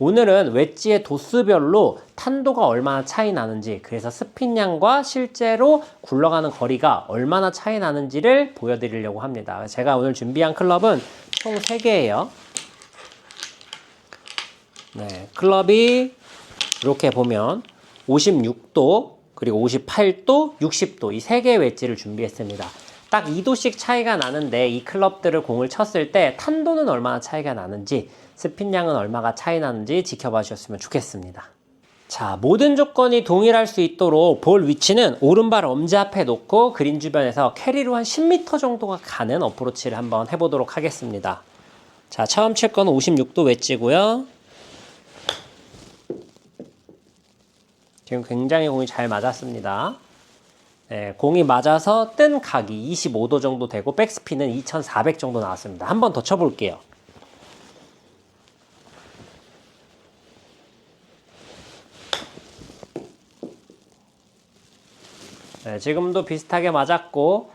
오늘은 웨지의 도수별로 탄도가 얼마나 차이 나는지 그래서 스핀량과 실제로 굴러가는 거리가 얼마나 차이 나는지를 보여드리려고 합니다. 제가 오늘 준비한 클럽은 총 3개예요. 네, 클럽이 이렇게 보면 56도, 그리고 58도, 60도 이 세 개의 웨지를 준비했습니다. 딱 2도씩 차이가 나는데 이 클럽들을 공을 쳤을 때 탄도는 얼마나 차이가 나는지 스핀량은 얼마가 차이 나는지 지켜봐 주셨으면 좋겠습니다. 자, 모든 조건이 동일할 수 있도록 볼 위치는 오른발 엄지 앞에 놓고 그린 주변에서 캐리로 한 10m 정도가 가는 어프로치를 한번 해보도록 하겠습니다. 자, 처음 칠 거는 56도 웨지고요. 지금 굉장히 공이 잘 맞았습니다. 네, 공이 맞아서 뜬 각이 25도 정도 되고 백스핀은 2400 정도 나왔습니다. 한 번 더 쳐볼게요. 네, 지금도 비슷하게 맞았고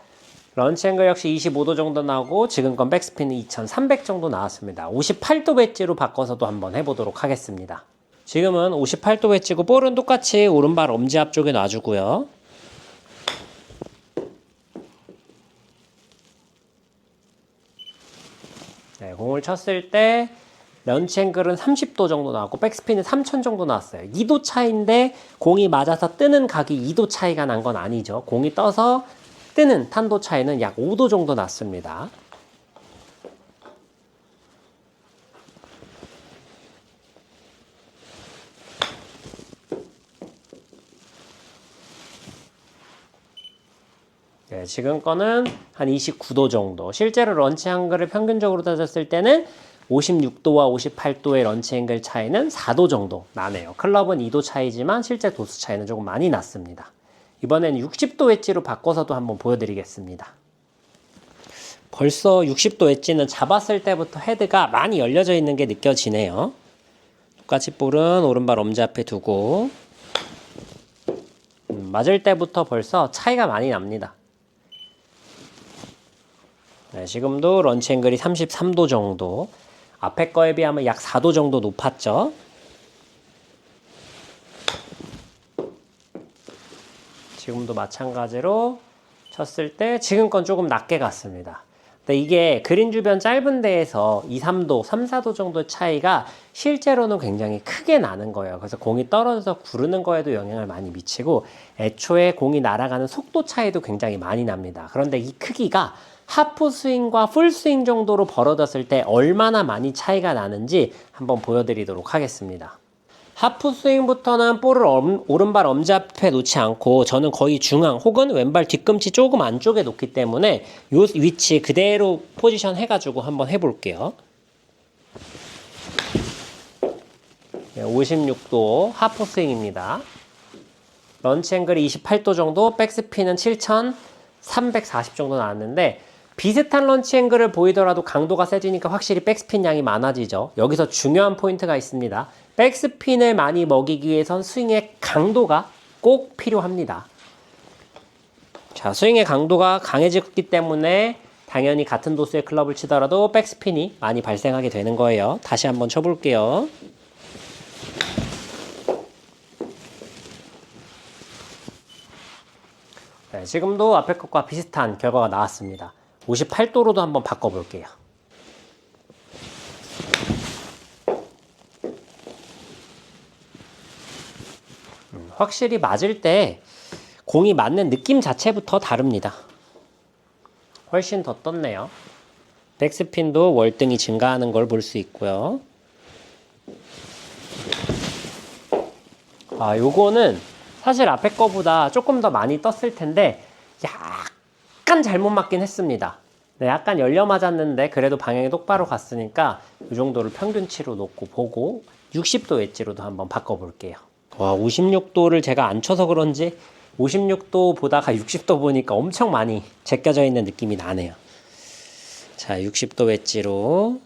런치 앵글 역시 25도 정도 나오고 지금 건 백스핀은 2300 정도 나왔습니다. 58도 배지로 바꿔서도 한번 해보도록 하겠습니다. 지금은 58도 배지고 볼은 똑같이 오른발 엄지 앞쪽에 놔주고요. 네, 공을 쳤을 때 런치 앵글은 30도 정도 나왔고 백스핀은 3000 정도 나왔어요. 2도 차인데 공이 맞아서 뜨는 각이 2도 차이가 난 건 아니죠. 공이 떠서 뜨는 탄도 차이는 약 5도 정도 났습니다. 네, 지금 거는 한 29도 정도. 실제로 런치 앵글을 평균적으로 따졌을 때는 56도와 58도의 런치 앵글 차이는 4도 정도 나네요. 클럽은 2도 차이지만 실제 도수 차이는 조금 많이 났습니다. 이번엔 60도 웨지로 바꿔서도 한번 보여드리겠습니다. 벌써 60도 웨지는 잡았을 때부터 헤드가 많이 열려져 있는 게 느껴지네요. 똑같이 볼은 오른발 엄지 앞에 두고 음, 맞을 때부터 벌써 차이가 많이 납니다. 네, 지금도 런치 앵글이 33도 정도. 앞에 거에 비하면 약 4도 정도 높았죠. 지금도 마찬가지로 쳤을 때 지금 건 조금 낮게 갔습니다. 근데 이게 그린 주변 짧은 데에서 2, 3도, 3, 4도 정도 차이가 실제로는 굉장히 크게 나는 거예요. 그래서 공이 떨어져서 구르는 거에도 영향을 많이 미치고 애초에 공이 날아가는 속도 차이도 굉장히 많이 납니다. 그런데 이 크기가 하프 스윙과 풀 스윙 정도로 벌어졌을 때 얼마나 많이 차이가 나는지 한번 보여드리도록 하겠습니다. 하프 스윙부터는 볼을 엄- 오른발 엄지 앞에 놓지 않고 저는 거의 중앙 혹은 왼발 뒤꿈치 조금 안쪽에 놓기 때문에 요 위치 그대로 포지션 해가지고 한번 해볼게요. 56도 하프 스윙입니다. 런치 앵글이 28도 정도, 백스핀은 7,340 정도 나왔는데 비슷한 런치 앵글을 보이더라도 강도가 세지니까 확실히 백스핀 양이 많아지죠. 여기서 중요한 포인트가 있습니다. 백스핀을 많이 먹이기 위해선 스윙의 강도가 꼭 필요합니다. 자, 스윙의 강도가 강해졌기 때문에 당연히 같은 도수의 클럽을 치더라도 백스핀이 많이 발생하게 되는 거예요. 다시 한번 쳐볼게요. 네, 지금도 앞에 것과 비슷한 결과가 나왔습니다. 58도로도 한번 바꿔볼게요. 음, 확실히 맞을 때 공이 맞는 느낌 자체부터 다릅니다. 훨씬 더 떴네요. 백스핀도 월등히 증가하는 걸 볼 수 있고요. 아, 요거는 사실 앞에 거보다 조금 더 많이 떴을 텐데 약간 잘못 맞긴 했습니다. 네, 약간 열려 맞았는데 그래도 방향이 똑바로 갔으니까 이 정도를 평균치로 놓고 보고 60도 엣지로도 한번 바꿔볼게요. 와, 56도를 제가 안 쳐서 그런지 56도 보다가 60도 보니까 엄청 많이 제껴져 있는 느낌이 나네요. 자, 60도 웨지로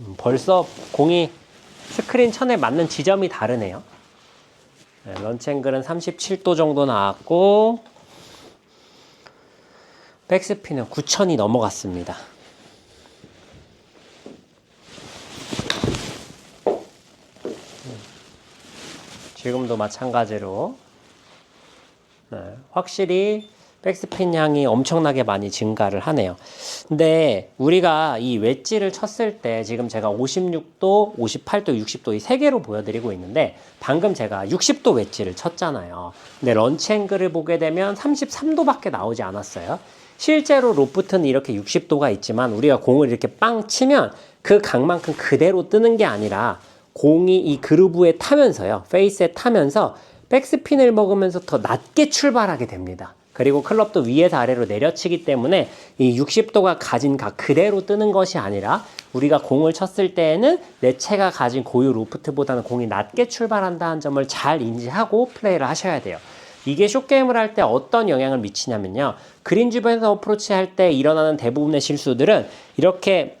음, 벌써 공이 스크린 천에 맞는 지점이 다르네요. 네, 런치 앵글은 37도 정도 나왔고 백스핀은 9천이 넘어갔습니다. 지금도 마찬가지로 네, 확실히 백스핀 향이 엄청나게 많이 증가를 하네요. 근데 우리가 이 웨지를 쳤을 때 지금 제가 56도, 58도, 60도 이 세 개로 보여드리고 있는데 방금 제가 60도 웨지를 쳤잖아요. 근데 런치 앵글을 보게 되면 33도밖에 나오지 않았어요. 실제로 로프트는 이렇게 60도가 있지만 우리가 공을 이렇게 빵 치면 그 각만큼 그대로 뜨는 게 아니라 공이 이 그루브에 타면서요. 페이스에 타면서 백스핀을 먹으면서 더 낮게 출발하게 됩니다. 그리고 클럽도 위에서 아래로 내려치기 때문에 이 60도가 가진 각 그대로 뜨는 것이 아니라 우리가 공을 쳤을 때에는 내 채가 가진 고유 로프트보다는 공이 낮게 출발한다는 점을 잘 인지하고 플레이를 하셔야 돼요. 이게 숏게임을 할 때 어떤 영향을 미치냐면요. 그린 주변에서 어프로치 할 때 일어나는 대부분의 실수들은 이렇게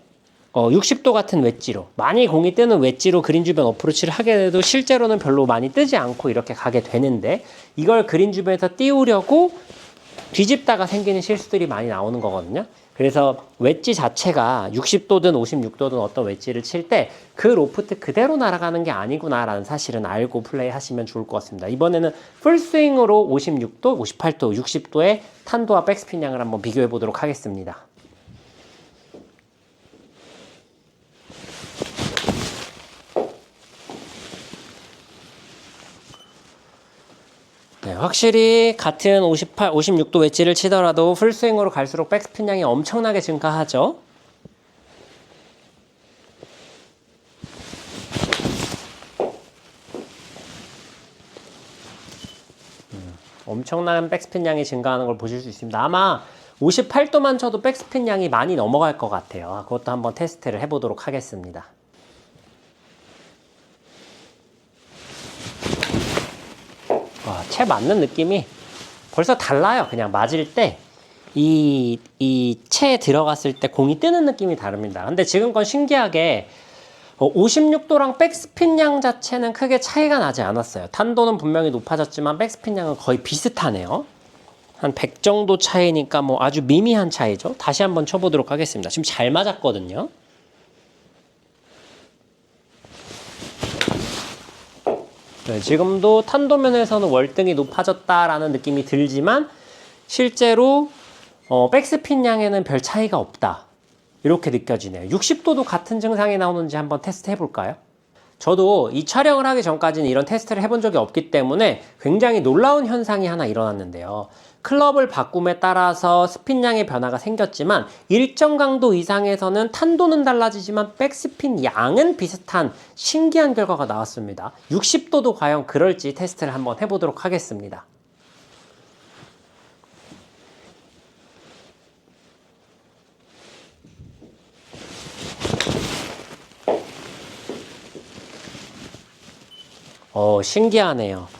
어, 60도 같은 웨지로 많이 공이 뜨는 웨지로 그린 주변 어프로치를 하게 돼도 실제로는 별로 많이 뜨지 않고 이렇게 가게 되는데 이걸 그린 주변에서 띄우려고 뒤집다가 생기는 실수들이 많이 나오는 거거든요. 그래서 웨지 자체가 60도든 56도든 어떤 웨지를 칠 때 그 로프트 그대로 날아가는 게 아니구나라는 사실은 알고 플레이 하시면 좋을 것 같습니다. 이번에는 풀스윙으로 56도, 58도, 60도의 탄도와 백스핀 양을 한번 비교해 보도록 하겠습니다. 확실히 같은 58, 56도 웨지를 치더라도 풀스윙으로 갈수록 백스핀 양이 엄청나게 증가하죠. 음, 엄청난 백스핀 양이 증가하는 걸 보실 수 있습니다. 아마 58도만 쳐도 백스핀 양이 많이 넘어갈 것 같아요. 그것도 한번 테스트를 해보도록 하겠습니다. 와, 채 맞는 느낌이 벌써 달라요. 그냥 맞을 때. 이, 이 채에 들어갔을 때 공이 뜨는 느낌이 다릅니다. 근데 지금 건 신기하게 56도랑 백스핀 양 자체는 크게 차이가 나지 않았어요. 탄도는 분명히 높아졌지만 백스핀 양은 거의 비슷하네요. 한 100 정도 차이니까 뭐 아주 미미한 차이죠. 다시 한번 쳐보도록 하겠습니다. 지금 잘 맞았거든요. 네, 지금도 탄도면에서는 월등히 높아졌다라는 느낌이 들지만 실제로 어, 백스핀 양에는 별 차이가 없다. 이렇게 느껴지네요. 60도도 같은 증상이 나오는지 한번 테스트 해볼까요? 저도 이 촬영을 하기 전까지는 이런 테스트를 해본 적이 없기 때문에 굉장히 놀라운 현상이 하나 일어났는데요. 클럽을 바꿈에 따라서 스핀량의 변화가 생겼지만 일정 강도 이상에서는 탄도는 달라지지만 백스핀 양은 비슷한 신기한 결과가 나왔습니다. 60도도 과연 그럴지 테스트를 한번 해보도록 하겠습니다. 어, 신기하네요.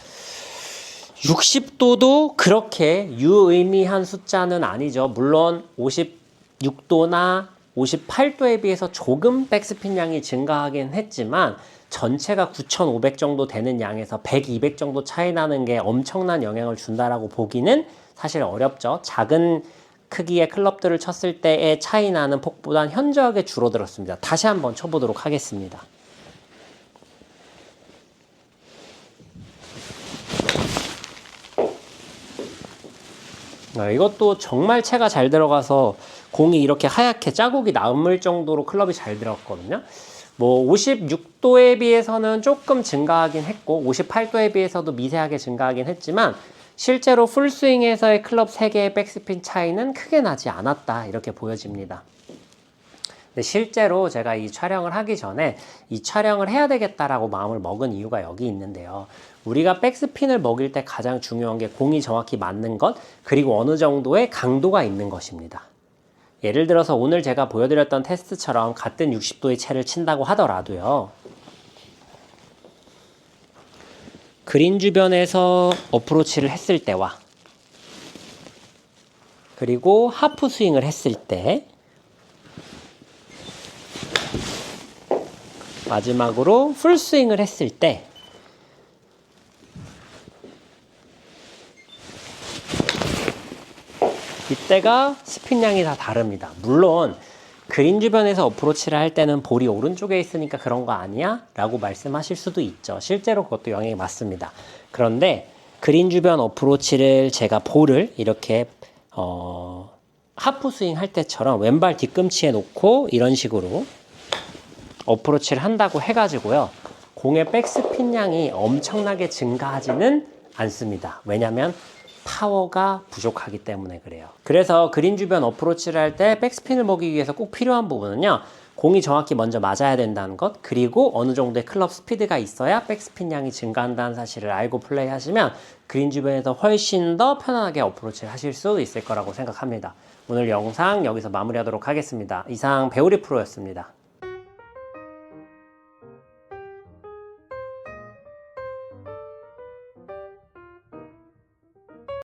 60도도 그렇게 유의미한 숫자는 아니죠. 물론 56도나 58도에 비해서 조금 백스핀 양이 증가하긴 했지만 전체가 9,500 정도 되는 양에서 100, 200 정도 차이 나는 게 엄청난 영향을 준다라고 보기는 사실 어렵죠. 작은 크기의 클럽들을 쳤을 때의 차이 나는 폭보단 현저하게 줄어들었습니다. 다시 한번 쳐보도록 하겠습니다. 이것도 정말 채가 잘 들어가서 공이 이렇게 하얗게 자국이 남을 정도로 클럽이 잘 들어갔거든요. 뭐 56도에 비해서는 조금 증가하긴 했고 58도에 비해서도 미세하게 증가하긴 했지만 실제로 풀스윙에서의 클럽 3개의 백스핀 차이는 크게 나지 않았다 이렇게 보여집니다. 근데 실제로 제가 이 촬영을 하기 전에 이 촬영을 해야 되겠다라고 마음을 먹은 이유가 여기 있는데요. 우리가 백스핀을 먹일 때 가장 중요한 게 공이 정확히 맞는 것, 그리고 어느 정도의 강도가 있는 것입니다. 예를 들어서 오늘 제가 보여드렸던 테스트처럼 같은 60도의 채를 친다고 하더라도요. 그린 주변에서 어프로치를 했을 때와 그리고 하프 스윙을 했을 때 마지막으로 풀 스윙을 했을 때 이때가 스핀 양이 다 다릅니다. 물론 그린 주변에서 어프로치를 할 때는 볼이 오른쪽에 있으니까 그런 거 아니야? 라고 말씀하실 수도 있죠. 실제로 그것도 영향이 맞습니다. 그런데 그린 주변 어프로치를 제가 볼을 이렇게 어, 하프 스윙 할 때처럼 왼발 뒤꿈치에 놓고 이런 식으로 어프로치를 한다고 해가지고요. 공의 백스핀 양이 엄청나게 증가하지는 않습니다. 왜냐면 파워가 부족하기 때문에 그래요. 그래서 그린 주변 어프로치를 할 때 백스핀을 먹이기 위해서 꼭 필요한 부분은요. 공이 정확히 먼저 맞아야 된다는 것, 그리고 어느 정도의 클럽 스피드가 있어야 백스핀 양이 증가한다는 사실을 알고 플레이하시면 그린 주변에서 훨씬 더 편안하게 어프로치를 하실 수 있을 거라고 생각합니다. 오늘 영상 여기서 마무리하도록 하겠습니다. 이상 배우리 프로였습니다.